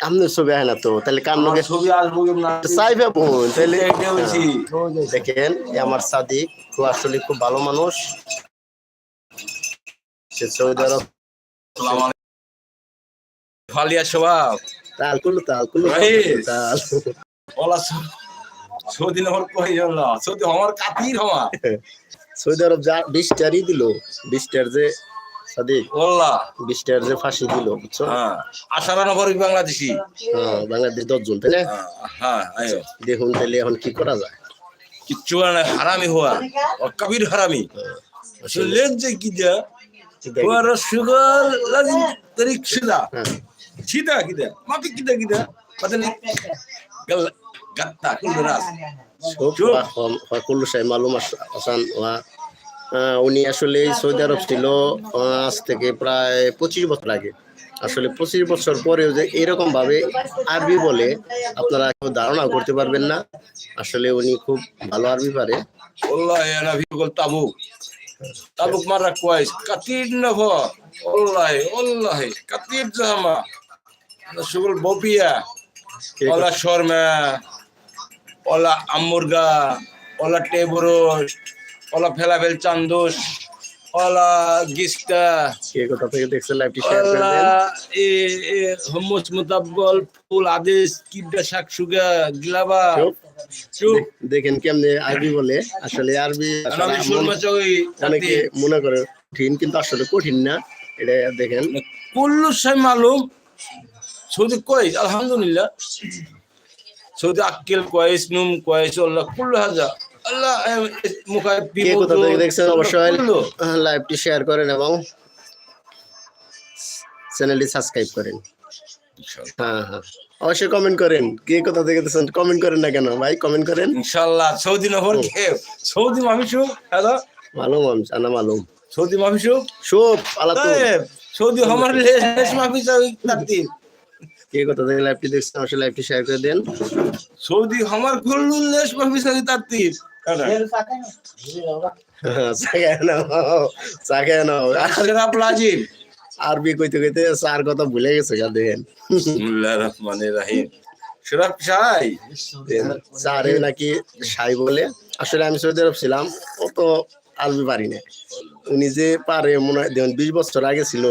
আমি ছবি আয় না তো তাহলে কাম ছবি আসব না? চাইবে বোন তাহলে দেখেন আমার সাদিক। খুব আসলে খুব ভালো মানুষ। সে সৌদি আরব ফালিয়া স্বভাব তাল কুলু তাল কুলু তাল ওলা সৌদি নহর কই জানলা সৌদি আমার কাতির হওয়া সৌদি আরব যা দিল। যে সাদিক ওল্লা বিশটার যে ফাঁসি দিল বুঝছ? হ্যাঁ। আশারা নগর বাংলাদেশি? হ্যাঁ বাংলাদেশ দশজন তাই না? হ্যাঁ দেখুন তাহলে এখন কি করা যায়। কিচ্ছু হারামি হওয়া কবির হারামি লেন যে কি যা ওর সুগল লাজিম তরিক সুদা সিদা কিদা মাপি কিদা কিদা পাতনি গল গাত্তা কুল রাস কুল্লু সাহেব মালুম আস- হাসান ওয়া উনি আসলে সৌদি আরব ছিল আজ থেকে প্রায় পঁচিশ বছর আগে আসলে পঁচিশ বছর পরেও যে এরকম ভাবে আরবি বলে আপনারা ধারণা করতে পারবেন না। আসলে উনি খুব ভালো আরবি পারে। তাবুক। চান্দুস মারা নভ জামা। বপিয়া অলা শর্মা। অলা আমুরগা অলা অলা থেকে দেখছেন লাইভটি শেয়ার মুতাব্বল ফুল আদেশ কিডা শাক সুগা দেখেন কেমনে আরবি বলে। আসলে আরবি অনেকে মনে করে কঠিন কিন্তু আসলে কঠিন না। এটা দেখেন। কুল্লু সাই মালুম সৌদি কয় আলহামদুলিল্লাহ। সৌদি আক্কেল কয়েস নুম কয়েস আল্লাহ কুল্লু হাজা কে লাইভটি শেয়ার করেন এবং চ্যানেলটি সাবস্ক্রাইব করেন। হ্যাঁ, হ্যাঁ। অবশ্যই কমেন্ট করেন। কে কথা দেখেছেন? কমেন্ট করেন না কেন? ভাই কমেন্ট করেন। ইনশাআল্লাহ সৌদি নগর সৌদি মামিশু হ্যালো? মালুম আমি মালুম। সৌদি মামিশু সব আলাদা সৌদি আমার লেশ মাফি চাই কে কথা দেখে লাইভটি দেখছেন? অবশ্যই লাইভটি শেয়ার করে দেন। সৌদি হমার আমার গুল্লুল লেশ মাফি চাই তাতিন আরবি কইতে কইতে স্যার কথা ভুলে গেছে গা দেখেন মানে স্যারে নাকি সাই বলে আসলে আমি সৌদি আরব ছিলাম ও তো আরবি পারি না উনি যে পারে মনে হয় দেখুন বিশ বছর আগে ছিল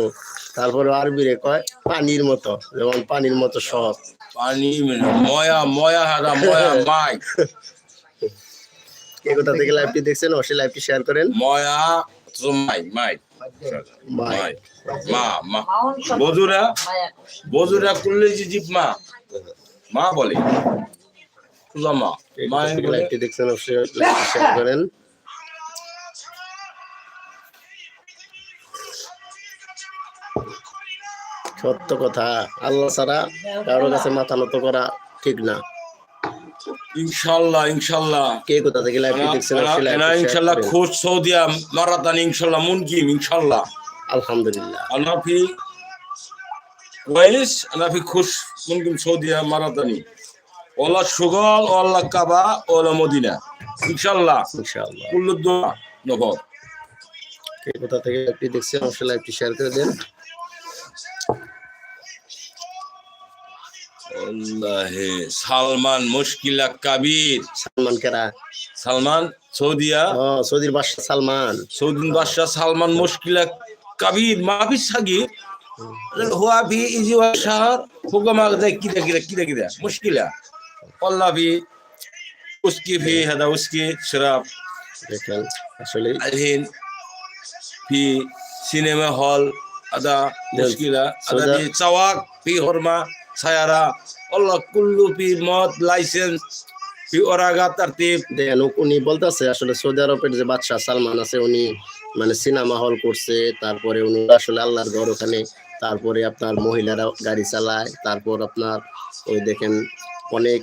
তারপরে আরবি রে কয় পানির মতো যেমন পানির মতো সহজ পানি ময়া ময়া হারা ময়া মাই কে কোথা থেকে লাইভটি দেখছেন অবশ্যই লাইভটি শেয়ার করেন। ময়া তো মাই। মাই। মাই। মা মা। বজুরা বজুরা করলে যে জীব মা। মা বলে। মা। লাইভটি দেখছেন অবশ্যই লাইভটি শেয়ার করেন। সত্য কথা। আল্লাহ ছাড়া কারোর কাছে মাথা নত করা ঠিক না। ইনশাল্লাহ কে কোথা থেকে লাইভ দেখছেন সুগল ওয়াল্লাহ কাবা ওয়াল্লাহ মদিনা। ইনশাল্লাহ। ইনশাল্লাহ। লাইভটি শেয়ার করে দেন। সালমান মুশকিলা কাবির। সালমান কেরা? সালমান সৌদিয়া সৌদির বাদশাহ সালমান। সৌদিন বাদশাহ সালমান মুশকিলা কাবির। মাফি সাগি হুয়া ভি ইজি ওয়া শাহর। হুকমা দা কিদা কিদা কিদা কিদা মুশকিলা কল্লা ভি উসকি ফি হাদা উসকি শরাব। দেখেন আসলে আলহিন ফি সিনেমা হল আদা মুশকিলা আদা বি চাওয়াক ফি হরমা। ছায়ারা অল্লাহ কুল্লুপি মদ লাইসেন্স দেন উনি বলতেছে আসলে সৌদি আরবের যে বাদশাহ সালমান আছে উনি মানে সিনেমা হল করছে তারপরে উনি আসলে আল্লাহর ঘর ওখানে তারপরে আপনার মহিলারা গাড়ি চালায় তারপর আপনার ওই দেখেন অনেক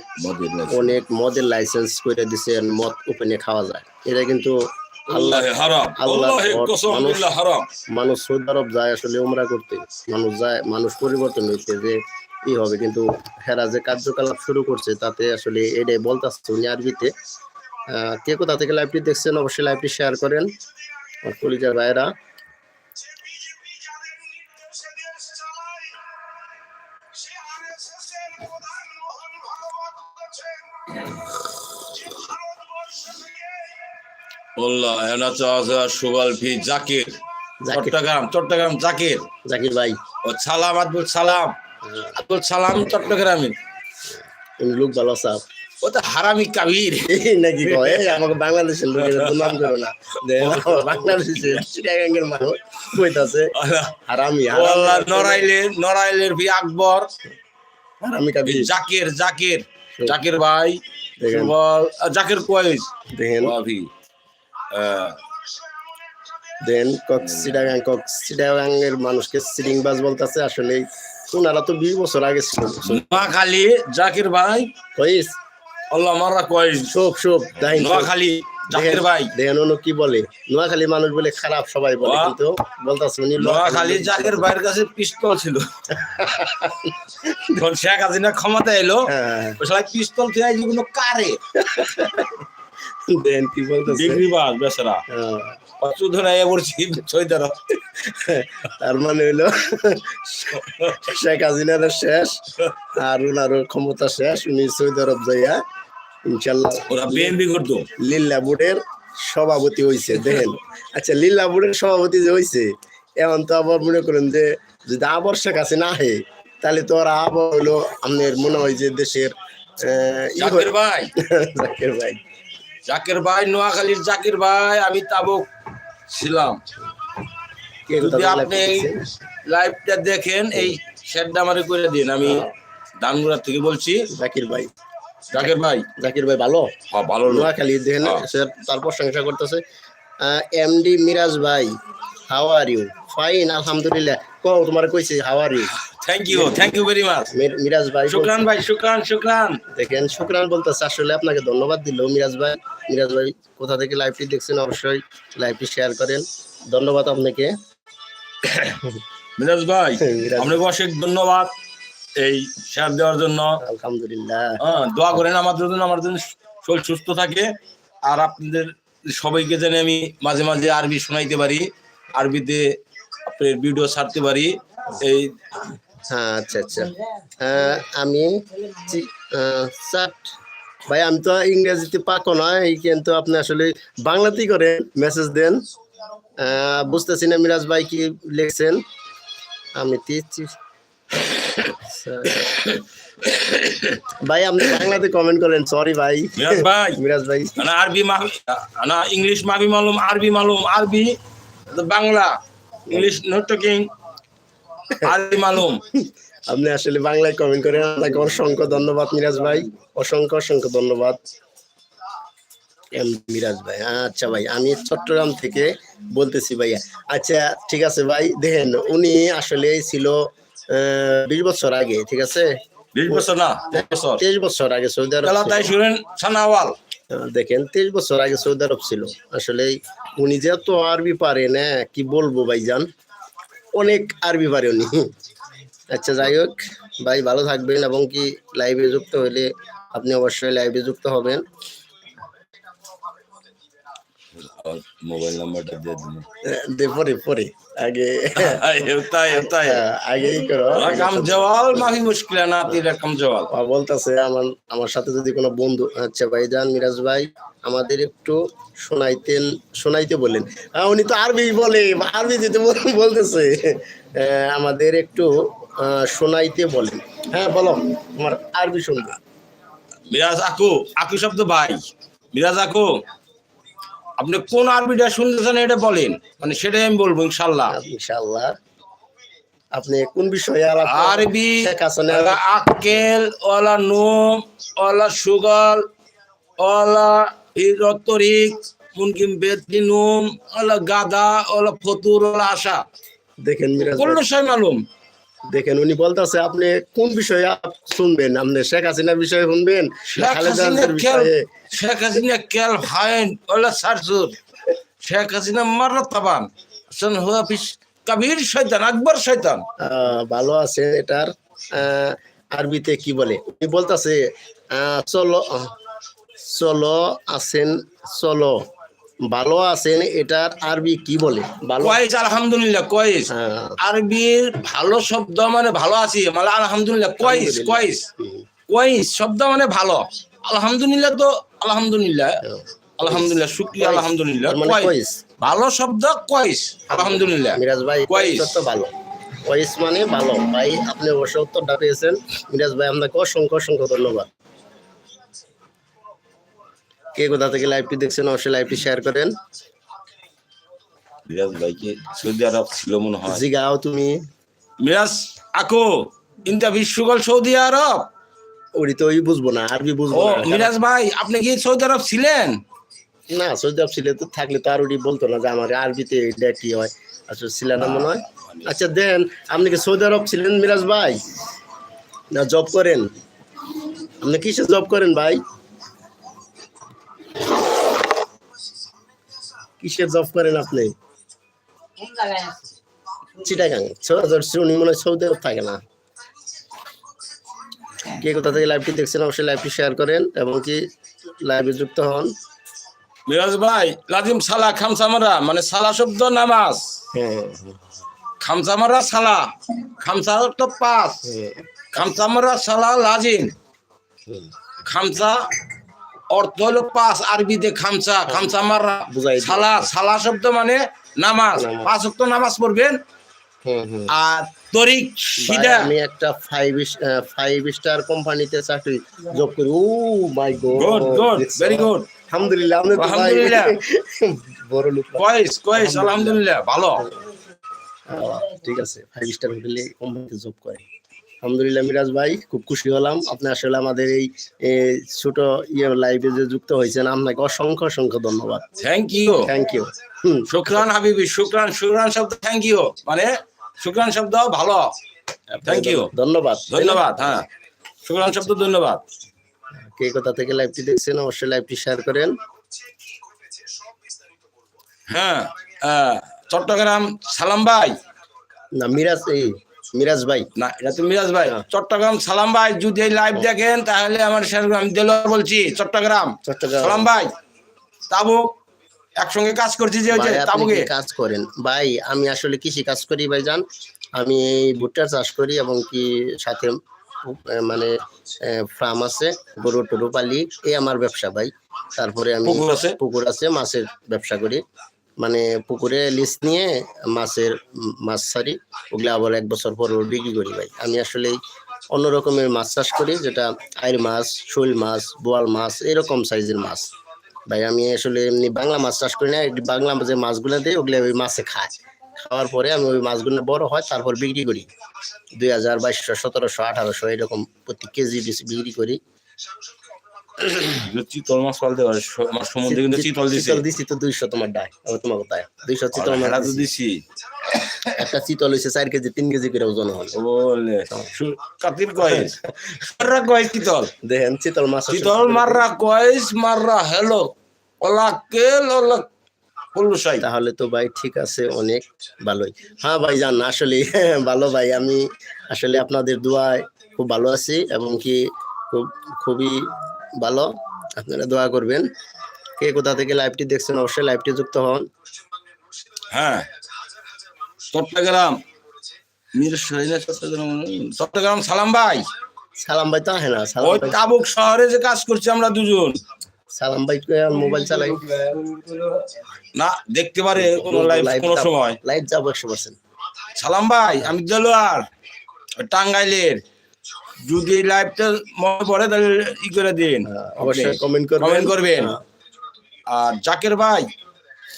অনেক মদের লাইসেন্স করে দিছে মদ ওপেনে খাওয়া যায়। এটা কিন্তু মানুষ সৌদি আরব যায় আসলে উমরা করতে। মানুষ যায় মানুষ পরিবর্তন হয়েছে যে ই হবে কিন্তু হেরা যে কার্যকলাপ শুরু করছে তাতে আসলে এটাই বলতেছে উনি আরবিতে। কে কোথা থেকে লাইভটি দেখছেন অবশ্যই লাইভটি শেয়ার করেন কলিজার ভাইরা জাকির। চট্টগ্রাম চট্টগ্রাম জাকির। জাকির ভাই। ও সালাম আব্দুল সালাম। আব্দুল সালাম চট্টগ্রামের। লোক ভালো সাপ ও তো হারামি কাবির। নাকি কয়? আমাকে বাংলাদেশের লোকের নাম করো না। বাংলাদেশের মানুষ হারামি নড়াইলের নড়াইলের ভি আকবর। হারামি কাবির। জাকির জাকির। জাকির ভাই বল জাকির কয়েস দেখেন। অভি দেন কক সিডাগাং কক চিটাগাঙ্গের মানুষকে সিটিং বাস বলতাছে আসলে ওনারা তো বিশ বছর আগে ছিল নোয়াখালী জাকির ভাই। কইস? আল্লাহ মারা নোয়াখালী জাকির ভাই। দেখেন উনি কি বলে? নোয়াখালী মানুষ বলে খারাপ সবাই বলে বাহ। কিন্তু বলতাছে উনি নোয়াখালী জাকির ভাইয়ের কাছে পিস্তল ছিল। যখন শেখ হাসিনা ক্ষমতা এলো। হ্যাঁ, ওই সবাই পিস্তল থেকে যেগুলো কারে? দেন কি বলতেছে? ডিগ্রি বাস বেচারা আইয়া পড়ছি তার মানে হইল শেখ হাসিনার শেষ আর উনারও ক্ষমতা শেষ উনি সৌদি আরব যাইয়া ইনশাল্লাহ ওরা বিএনপি করতো। লিল্লা বোর্ডের সভাপতি হইছে দেখেন। আচ্ছা লিল্লা বোর্ডের সভাপতি যে হইছে এখন তো আবার মনে করেন যে যদি আবার শেখ হাসিনা আহে তাহলে তো ওরা আবার হইল আপনার মনে হয় যে দেশের ভাই। জাকির ভাই। জাকির ভাই নোয়াখালীর জাকির ভাই আমি তাবুক ছিলাম। যদি আপনি এই লাইভটা দেখেন এই শেডটা আমারে করে দিন আমি দানগুড়া থেকে বলছি। জাকির ভাই। জাকির ভাই। জাকির ভাই ভালো? হ্যাঁ, ভালো নোয়াখালী দেখেন হ্যাঁ। তার প্রশংসা করতেছে। এমডি মিরাজ ভাই হাউ আর ইউ ফাইন আলহামদুলিল্লাহ। কো তোমার কইছে how are you thank you thank you very much Miraj ভাই শুক্রান ভাই শুক্রান শুক্রান। দেখেন শুক্রান বলতেছে আসলে আপনাকে ধন্যবাদ দিল মিরাজ ভাই। মিরাজ ভাই কোথা থেকে লাইভটি দেখছেন অবশ্যই লাইভটি শেয়ার করেন। ধন্যবাদ আপনাকে। মিরাজ ভাই আপনাকে অশেষ ধন্যবাদ এই শেয়ার দেওয়ার জন্য। আলহামদুলিল্লাহ। হ্যাঁ দোয়া করেন আমাদের জন্য আমার জন্য শরীর সুস্থ থাকে। আর আপনাদের সবাইকে জানি আমি মাঝে মাঝে আরবি শোনাইতে পারি আরবিতে আপনার ভিডিও ছাড়তে পারি। এই হ্যাঁ আচ্ছা আচ্ছা। আহ, আমি চাট ভাই আমি তো ইংরেজিতে পাকো নয় এই কিন্তু আপনি আসলে বাংলাতেই করে মেসেজ দেন। বুঝতেছি না মিরাজ ভাই কি লিখছেন। আমি ভাই আপনি বাংলাতে কমেন্ট করেন সরি ভাই। মিরাজ ভাই মিরাজ ভাই। আনা আরবি আনা ইংলিশ মাফি মালুম আরবি মালুম আরবি বাংলা ইংলিশ নট টকিং আরবি মালুম। আপনি আসলে বাংলায় কমেন্ট করেন। আপনাকে অসংখ্য ধন্যবাদ মিরাজ ভাই। অসংখ্য অসংখ্য ধন্যবাদ। এম মিরাজ ভাই আচ্ছা ভাই আমি চট্টগ্রাম থেকে বলতেছি ভাইয়া। আচ্ছা ঠিক আছে ভাই দেখেন উনি আসলে ছিল বিশ বছর আগে ঠিক আছে? বিশ বছর না তেইশ বছর। আগে সৌদি আরব তাই শুনেন সানাওয়াল। দেখেন তেইশ বছর আগে সৌদি আরব ছিল। আসলে উনি যেহেতু আরবি পারেন হ্যাঁ কি বলব ভাইজান? অনেক আরবি পারে উনি। আচ্ছা যাই হোক ভাই ভালো থাকবেন এবং কি লাইভে যুক্ত হলে আপনি অবশ্যই লাইভে যুক্ত হবেন। মোবাইল নাম্বারটা দিয়ে দিন। দে পরে পরে। আগে তাই আহ, আগেই করো। রকম জওয়াল মাফি মুশকিল না তি রকম জওয়াল। বলতেছে আমার আমার সাথে যদি কোনো বন্ধু আচ্ছা ভাইজান মিরাজ ভাই আমাদের একটু শোনাইতেন শোনাইতে বলেন। উনি তো আরবি বলে আরবি বল- বলতেছে। আমাদের একটু শোনাইতে বলেন হ্যাঁ বলো আমার আরবি শুনব? মিরাজ আকু আকু শব্দ ভাই। মিরাজ আকু আপনি কোন আরবিটা শুনতে চান এটা বলেন। মানে সেটাই আমি বলব ইনশাল্লাহ। ইনশাআল্লাহ আপনি কোন বিষয়ে আরবি আকেল ওলা নুম ওলা সুগল ওলা ইরতরিক মুনকিম বেতলি নুম ওলা গাদা ওলা ফতুর ওলা আশা। দেখেন মিরাজ কুল্লু শাই মালুম? দেখেন উনি বলতেছে আপনি কোন বিষয়ে শুনবেন? আপনি শেখ হাসিনার বিষয়ে শুনবেন শেখ হাসিনা কেল হাসিনা হাইন ওলা সারসুর শেখ হাসিনা মারা তাবান হাসান হুয়া ফিস কাবির শয়তান আকবর শয়তান। আহ, ভালো আছে এটার। আহ, আরবিতে কি বলে? উনি বলতেছে চলো চলো আছেন চলো। ভালো আছেন এটার আরবি কি বলে? ভালো? কয়েস আলহামদুলিল্লাহ কয়েস হ্যাঁ, আরবির ভালো শব্দ মানে ভালো আছি মানে আলহামদুলিল্লাহ কয়েস। কয়েস কয়েস শব্দ মানে ভালো। আলহামদুলিল্লাহ তো আলহামদুলিল্লাহ। হ্যাঁ। আলহামদুলিল্লাহ শুক্রিয়া আলহামদুলিল্লাহ মানে কয়েস। ভালো শব্দ কয়েস আলহামদুলিল্লাহ। মিরাজ ভাই কয়েস। তো ভালো। কয়েস মানে ভালো। ভাই আপনি অবশ্য উত্তরটা পেয়েছেন। মিরাজ ভাই আপনাকে অসংখ্য অসংখ্য ধন্যবাদ। কে কোথা থেকে লাইভটি দেখছেন অবশ্যই লাইভটি শেয়ার করেন। মিরাজ ভাইকে সৌদি আরব ছিল মনে হয়। জিগাও তুমি? মিরাজ আকো ইন্টা বিশ্বকল সৌদি আরব? ওরি তো ওই বুঝব না আরবি বুঝব ও না মিরাজ ভাই আপনি কি সৌদি আরব ছিলেন? না সৌদি আরব ছিল তো থাকলে তো আর ওটি বলতো না যে আমার আরবিতে এটা কি হয় আসলে ছিল না মনে হয়। আচ্ছা দেন আপনি কি সৌদি আরব ছিলেন মিরাজ ভাই? না জব করেন? আপনি কিসে জব করেন ভাই? কিসের জব করেন আপনি? চিটাগাং। উনি মনে হয় সৌদি থাকে না। কে কোথা থেকে লাইভটি দেখছেন অবশ্যই লাইভটি শেয়ার করেন এবং কি লাইভে যুক্ত হন। মিরাজ ভাই লাজিম সালা খামসামারা মানে সালা শব্দ নামাজ। হ্যাঁ। খামসামারা সালা খামসা তো পাঁচ হ্যাঁ। খামসামারা সালা লাজিম। হুম। খামসা অর্থ হলো পাঁচ আরবিতে খামসা খামসা মাররা। বুঝাই দিও। সালা সালা শব্দ মানে নামাজ। পাঁচ ওয়াক্ত নামাজ পড়বেন। আর তরিক সিদা আমি একটা ফাইভ ফাইভ স্টার কোম্পানিতে চাকরি জব করি। ও my god good good very good আলহামদুলিল্লাহ আপনি আলহামদুলিল্লাহ। বড় লোক কয়েস কয়েস আলহামদুলিল্লাহ। ভালো। ঠিক আছে। ফাইভ স্টার হোটেলে কোম্পানিতে জব করে। আলহামদুলিল্লাহ মিরাজ ভাই খুব খুশি হলাম। আপনি আসলে আমাদের এই ছোট ইয়ে লাইভে যে যুক্ত হয়েছেন আপনাকে অসংখ্য অসংখ্য ধন্যবাদ। থ্যাংক ইউ থ্যাংক ইউ শুক্রান হাবিবি শুক্রান শুক্রান শব্দ থ্যাংক ইউ মানে শুক্রান শব্দ ভালো। থ্যাংক ইউ ধন্যবাদ। ধন্যবাদ হ্যাঁ। শুক্রান শব্দ ধন্যবাদ। কে কোথা থেকে লাইভটি দেখছেন অবশ্যই লাইভটি শেয়ার করেন। হ্যাঁ চট্টগ্রাম সালাম ভাই। না মিরাজ এই মিরাজ ভাই। না এটা তো মিরাজ ভাই। হ্যাঁ। চট্টগ্রাম সালাম ভাই যদি এই লাইভ দেখেন তাহলে আমার আমি দেলোয়ার বলছি চট্টগ্রাম। চট্টগ্রাম। সালাম ভাই তাবু একসঙ্গে কাজ করছি যে তাবুকে। কাজ করেন? ভাই আমি আসলে কৃষি কাজ করি ভাই জান। আমি এই ভুট্টা চাষ করি এবং কি সাথে মানে ফার্ম আছে গরু টরু পালি এই আমার ব্যবসা ভাই। তারপরে আমি পুকুর আছে মাছের ব্যবসা করি। মানে পুকুরে লিস্ট নিয়ে মাছের, মাছ ছাড়ি, ওগুলো আবার এক বছর পর বিক্রি করি ভাই। আমি আসলে অন্য রকমের মাছ চাষ করি, যেটা আইর মাছ, শৈল মাছ, বোয়াল মাছ, এরকম সাইজের মাছ। ভাই, আমি আসলে এমনি বাংলা মাছ চাষ করি না বাংলা যে মাছগুলো দিই, ওগুলো ওই মাছে খায়। খাওয়ার পরে আমি ওই মাছগুলো বড় হয়, তারপর বিক্রি করি। দুই হাজার বাইশশো, সতেরোশো, আঠারোশো, এরকম প্রতি কেজি বিক্রি করি। চিতল মাছ পালতে পারে আমার সমুদ্রে কিন্তু চিতল দিছে। চিতল দিছি তো দুইশো তোমার ডায় ও তোমার কোথায়? দুইশো চিতল মাছ তো দিছি। দিছি। একটা চিতল হয়েছে চার কেজি তিন কেজি করে ওজন হয় বলে কাতির কয়েস। মাররা কয়েস চিতল। দেখেন চিতল মাছ চিতল মাররা কয়েস মাররা হেলো। ওলা কেল ওলা তাহলে তো ভাই ঠিক আছে অনেক ভালোই। হ্যাঁ ভাই জান আসলে ভালো ভাই আমি আসলে আপনাদের দোয়ায় খুব ভালো আছি এবং কি খুব খুবই ভালো আপনারা দোয়া করবেন। কে কোথা থেকে লাইভটি দেখছেন অবশ্যই লাইভটি যুক্ত হন। হ্যাঁ চট্টগ্রাম। চট্টগ্রাম সালাম ভাই। সালাম ভাই তো হ্যাঁ না সালাম ওই ভাই। তাবুক শহরে যে কাজ করছি আমরা দুজন। সালাম ভাই মোবাইল চালাই? না দেখতে পারে কোনো লাইভ কোনো সময়। লাইভ যাব একশো পার্সেন্ট সালাম ভাই আমি দেলোয়ার টাঙ্গাইলের। যদি এই লাইভটা মনে পড়ে তাহলে ই করে দিন। অবশ্যই কমেন্ট করবেন। কমেন্ট করবেন। হ্যাঁ, আর জাকের ভাই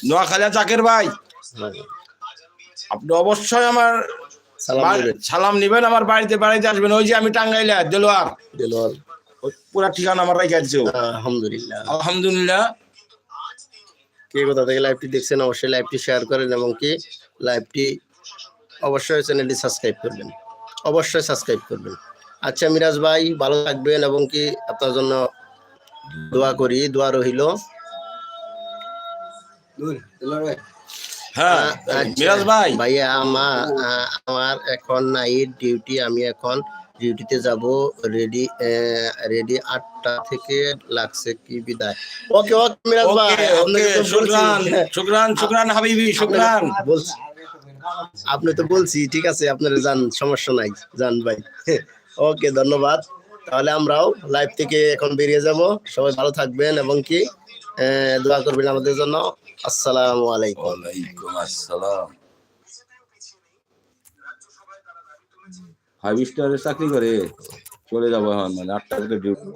নোয়াখালী জাকের ভাই হ্যাঁ। আপনি অবশ্যই আমার সালাম নিবেন। আমার বাড়িতে বাড়িতে আসবেন। ওই যে আমি টাঙ্গাইলে দেলোয়ার। দেলোয়ার। পুরা ঠিকানা আমার রেখে ও। আলহামদুলিল্লাহ। আলহামদুলিল্লাহ। কে কোথা থেকে লাইভটি দেখছেন অবশ্যই লাইভটি শেয়ার করেন এবং কি লাইভটি অবশ্যই চ্যানেলটি সাবস্ক্রাইব করবেন। অবশ্যই সাবস্ক্রাইব করবেন। আচ্ছা মিরাজ ভাই ভালো থাকবেন এবং কি আপনার জন্য দোয়া করি দোয়া রহিল। মিরাজ ভাই। ভাইয়া আমার আমার এখন নাইট ডিউটি আমি এখন ডিউটিতে যাব রেডি রেডি আটটা থেকে লাগছে কি বিদায়। ওকে ওকে মিরাজ ভাই শুকরান। শুকরান শুকরান হাবিবি শুকরান। বলছি। আপনি তো বলছি ঠিক আছে আপনার যান সমস্যা নাই যান ভাই। ওকে, ধন্যবাদ। তাহলে আমরাও লাইভ থেকে এখন বেরিয়ে যাব। সবাই ভালো থাকবেন এবং কি দোয়া করবেন আমাদের জন্য। আসসালাম আলাইকুম। ওয়ালাইকুম আসসালাম। ফাইভ স্টারে চাকরি করে? চলে যাব এখন মানে আটটা থেকে ডিউটি